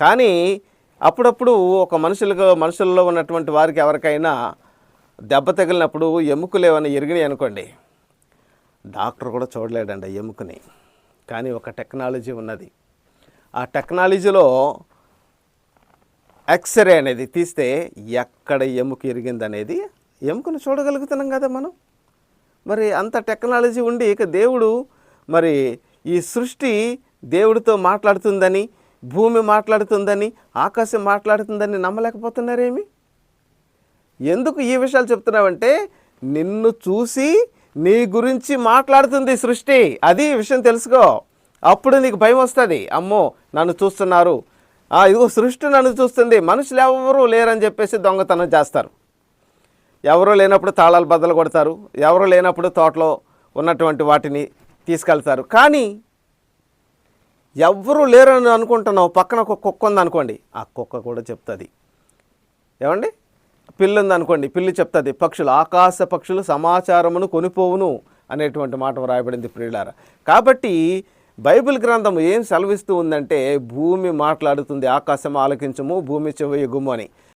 కానీ అప్పుడప్పుడు ఒక మనుషులకు మనుషుల్లో ఉన్నటువంటి వారికి ఎవరికైనా దెబ్బ తగిలినప్పుడు ఎముకలు ఏమైనా ఎరిగినాయి అనుకోండి డాక్టర్ కూడా చూడలేడండి ఎముకని. కానీ ఒక టెక్నాలజీ ఉన్నది. ఆ టెక్నాలజీలో ఎక్స్రే అనేది తీస్తే ఎక్కడ ఎముక ఇరిగిందనేది ఎముకను చూడగలుగుతున్నాం కదా మనం. మరి అంత టెక్నాలజీ ఉండి ఇక దేవుడు మరి ఈ సృష్టి దేవుడితో మాట్లాడుతుందని భూమి మాట్లాడుతుందని ఆకాశం మాట్లాడుతుందని నమ్మలేకపోతున్నారేమి? ఎందుకు ఈ విషయాలు చెప్తున్నావంటే నిన్ను చూసి నీ గురించి మాట్లాడుతుంది సృష్టి. అది విషయం తెలుసుకో. అప్పుడు నీకు భయం వస్తుంది. అమ్మో నన్ను చూస్తున్నారు. ఇదిగో సృష్టి నన్ను చూస్తుంది. మనుషులు ఎవరూ లేరని చెప్పేసి దొంగతనం చేస్తారు. ఎవరూ లేనప్పుడు తాళాలు బద్దలు కొడతారు. ఎవరు లేనప్పుడు తోటలో ఉన్నటువంటి వాటిని తీసుకెళ్తారు. కానీ ఎవ్వరూ లేరని అనుకుంటున్నావు. పక్కన ఒక కుక్క ఉంది అనుకోండి ఆ కుక్క కూడా చెప్తుంది. ఏమండి? పిల్లి ఉంది అనుకోండి పిల్లి చెప్తుంది పక్షులు ఆకాశ పక్షులు సమాచారమును కొనిపోవును అనేటువంటి మాట వ్రాయబడింది ప్రియులార. కాబట్టి బైబిల్ గ్రంథం ఏం సెలవిస్తూ ఉందంటే భూమి మాట్లాడుతుంది ఆకాశం ఆలకించము భూమి చెవి ఎగుము అని.